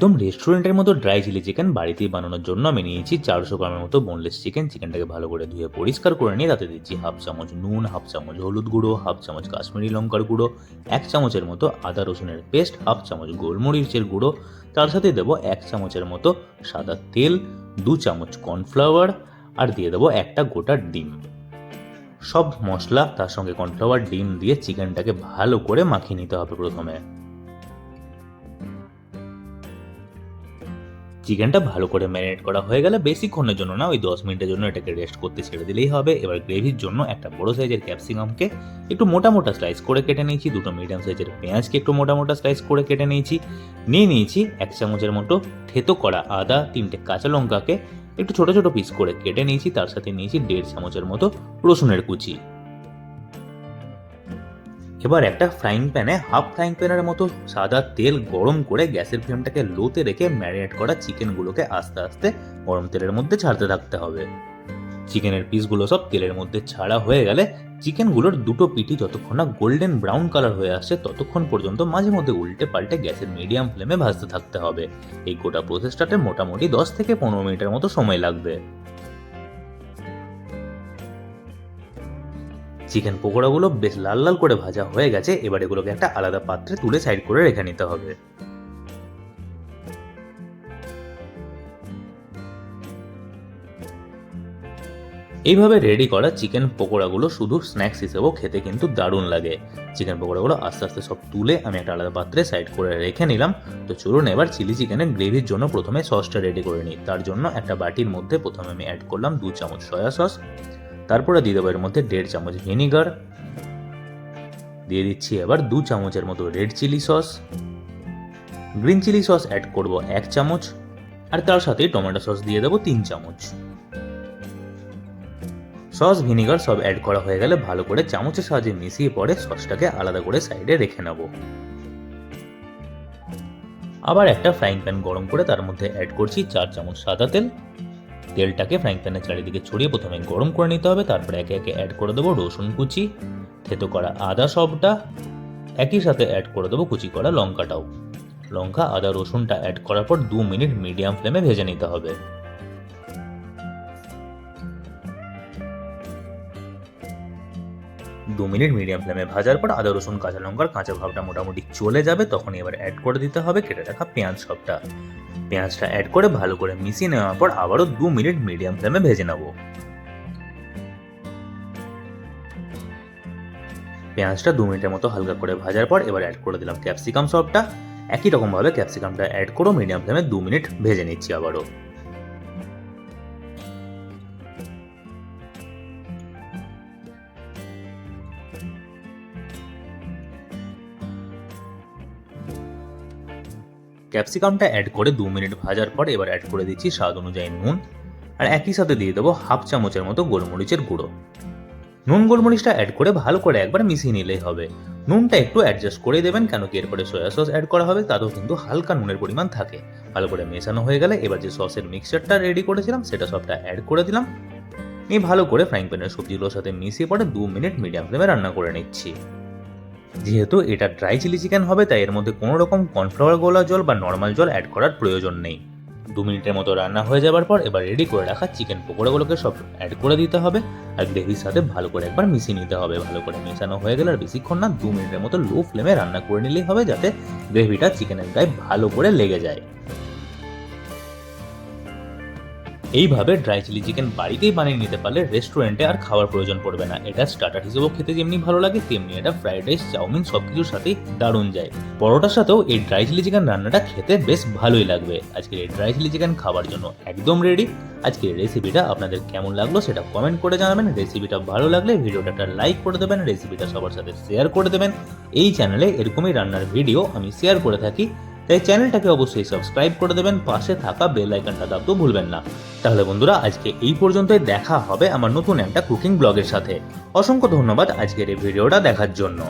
একদম রেস্টুরেন্টের মতো ড্রাই চিলি চিকেন বাড়িতেই বানানোর জন্য আমি নিয়েছি চারশো গ্রামের মতো বোনলেস চিকেন চিকেনটাকে ভালো করে ধুয়ে পরিষ্কার করে নিয়ে তাতে দিচ্ছি হাফ চামচ নুন হাফ চামচ হলুদ গুঁড়ো হাফ চামচ কাশ্মীরি লঙ্কার গুঁড়ো, এক চামচের মতো আদা রসুনের পেস্ট হাফ চামচ গোলমরিচের গুঁড়ো। তার সাথে দেবো এক চামচের মতো সাদা তেল, দু চামচ কর্নফ্লাওয়ার আর দিয়ে দেবো একটা গোটা ডিম। সব মশলা তার সঙ্গে কর্নফ্লাওয়ার ডিম দিয়ে চিকেনটাকে ভালো করে মাখিয়ে নিতে হবে প্রথমে। চিকেনটা ভালো করে ম্যারিনেট করা হয়ে গেলে বেশিক্ষণের জন্য না, ওই দশ মিনিটের জন্য এটাকে রেস্ট করতে ছেড়ে দিলেই হবে। এবার গ্রেভির জন্য একটা বড় সাইজের ক্যাপসিকামকে একটু মোটা মোটা স্লাইস করে কেটে নিয়েছি, দুটো মিডিয়াম সাইজের পেঁয়াজকে একটু মোটা মোটা স্লাইস করে কেটে নিয়েছি। নিয়ে নিয়েছি এক চামচের মতো থেতো করা আদা, তিনটে কাঁচা লঙ্কাকে একটু ছোট ছোট পিস করে কেটে নিয়েছি, তার সাথে নিয়েছি দেড় চামচের মতো রসুনের কুচি। এবার একটা ফ্রাইং প্যানে হাফ ফ্রাইং প্যানের মতো সাদা তেল গরম করে গ্যাসের ফ্লেমটাকে লোতে রেখে ম্যারিনেট করা চিকেনগুলোকে আস্তে আস্তে গরম তেলের মধ্যে ছাড়তে থাকতে হবে। চিকেনের পিসগুলো সব তেলের মধ্যে ছাড়া হয়ে গেলে চিকেনগুলোর দুটো পিঠি যতক্ষণ না গোল্ডেন ব্রাউন কালার হয়ে আসছে ততক্ষণ পর্যন্ত মাঝে মধ্যে উল্টে পাল্টে গ্যাসের মিডিয়াম ফ্লেমে ভাজতে থাকতে হবে। এই গোটা প্রসেসটাতে মোটামুটি দশ থেকে পনেরো মিনিটের মতো সময় লাগবে। চিকেন পকোড়াগুলো বেশ লাল লাল করে ভাজা হয়ে গেছে, এবার এগুলোকে একটা আলাদা পাত্রে তুলে সাইড করে রেখে নিতে হবে। এইভাবে রেডি করা চিকেন পকোড়াগুলো শুধু স্ন্যাক্স হিসেবেও খেতে কিন্তু দারুণ লাগে। চিকেন পকোড়াগুলো আস্তে আস্তে সব তুলে আমি একটা আলাদা পাত্রে সাইড করে রেখে নিলাম। তো চলুন এবার চিলি চিকেনের গ্রেভির জন্য প্রথমে সসটা রেডি করে নিই। তার জন্য একটা বাটির মধ্যে প্রথমে আমি অ্যাড করলাম দু চামচ সয়া সস তারপরে দিয়ে দেবো এর মধ্যে দেড় চামচ ভিনিগার। দিয়ে দিচ্ছি এবার দু চামচের মতো red chilli sauce. Green chilli sauce add করব এক চামচ, আর তার সাথে টমেটো সস দিয়ে দেবো তিন চামচ। সস, ভিনিগার সব অ্যাড করা হয়ে গেলে ভালো করে চামচের সাহায্যে মিশিয়ে পরে সসটাকে আলাদা করে সাইডে রেখে নেব। আবার একটা ফ্রাইং প্যান গরম করে তার মধ্যে অ্যাড করছি চার চামচ সাদা তেল। তেলটাকে ফ্রাইং প্যানের চারিদিকে ছড়িয়ে প্রথমে গরম করে নিতে হবে, তারপরে একে একে অ্যাড করে দেবো রসুন কুচি, থেতো করা আদা সবটা, একই সাথে অ্যাড করে দেবো কুচি করা লঙ্কাটাও। লঙ্কা, আদা, রসুনটা অ্যাড করার পর দু মিনিট মিডিয়াম ফ্লেমে ভেজে নিতে হবে। দু মিনিট মিডিয়াম ফ্লেমে ভাজার পর আদা, রসুন, কাঁচা লঙ্কার কাঁচা ভাবটা মোটামুটি চলে যাবে তখন এবার অ্যাড করে দিতে হবে কেটে রাখা পেঁয়াজ সবটা। পেঁয়াজটা অ্যাড করে ভালো করে মিশিয়ে নেওয়ার পর আবারও দু মিনিট মিডিয়াম ফ্লেমে ভেজে নেব। পেঁয়াজটা দু মিনিটের মতো হালকা করে ভাজার পর এবার অ্যাড করে দিলাম ক্যাপসিকাম সবটা। একই রকমভাবে ক্যাপসিকামটা অ্যাড করো মিডিয়াম ফ্লেমে দু মিনিট ভেজে নিচ্ছি আবারও। ক্যাপসিকামটা অ্যাড করে দু মিনিট ভাজার পর এবার অ্যাড করে দিচ্ছি স্বাদ অনুযায়ী নুন। আর একই সাথে দিয়ে দেবো হাফ চামচের মতো গোলমরিচের গুঁড়ো। নুন গোলমরিচটা অ্যাড করে ভালো করে একবার মিশিয়ে নিলেই হবে। নুনটা একটু অ্যাডজাস্ট করে দেবেন কেন কি এরপরে সয়া সস অ্যাড করা হবে, তাতেও কিন্তু হালকা নুনের পরিমাণ থাকে। ভালো করে মেশানো হয়ে গেলে এবার যে সসের মিক্সচারটা রেডি করেছিলাম, সেটা সবটা অ্যাড করে দিলাম। নিয়ে ভালো করে ফ্রাইং প্যানের সবজিগুলোর সাথে মিশিয়ে পরে দু মিনিট মিডিয়াম ফ্লেমে রান্না করে নিচ্ছি। যেহেতু এটা ড্রাই চিলি চিকেন হবে, তাই এর মধ্যে কোনো রকম কর্নফ্লাওয়ার গোলা জল বা নর্মাল জল অ্যাড করার প্রয়োজন নেই। দু মিনিটের মতো রান্না হয়ে যাবার পর এবার রেডি করে রাখা চিকেন পকোড়াগুলোকে সব অ্যাড করে দিতে হবে আর গ্রেভির সাথে ভালো করে একবার মিশিয়ে নিতে হবে। ভালো করে মেশানো হয়ে গেলে আর বেশিক্ষণ না, দু মিনিটের মতো লো ফ্লেমে রান্না করে নিলেই হবে যাতে গ্রেভিটা চিকেনের গায়ে ভালো করে লেগে যায়। এইভাবে ড্রাই চিলি চিকেন বাড়িতেই বানিয়ে নিতে পারলে রেস্টুরেন্টে আর খাওয়ার প্রয়োজন পড়বে না। এটা স্টার্টার হিসেবেও খেতে যেমনি ভালো লাগে, তেমনি এটা ফ্রাইড রাইস চাউমিন সব কিছুর সাথেই দারুণ যায়। পরোটার সাথেও এই ড্রাই চিলি চিকেন রান্নাটা খেতে বেশ ভালোই লাগবে। আজকের এই ড্রাই চিলি চিকেন খাবার জন্য একদম রেডি আজকের রেসিপিটা আপনাদের কেমন লাগল সেটা কমেন্ট করে জানাবেন। রেসিপিটা ভালো লাগলে ভিডিওটা একটা লাইক করে দেবেন রেসিপিটা সবার সাথে শেয়ার করে দেবেন। এই চ্যানেলে এরকমই রান্নার ভিডিও আমি শেয়ার করে থাকি। তাই চ্যানেলটাকে অবশ্যই সাবস্ক্রাইব করে দেবেন, পাশে থাকা বেল আইকনটা দাবতেও ভুলবেন না। তাহলে বন্ধুরা, আজকে এই পর্যন্তই দেখা হবে আমার নতুন একটা কুকিং ব্লগের সাথে। অসংখ্য ধন্যবাদ আজকের এই ভিডিওটা দেখার জন্য।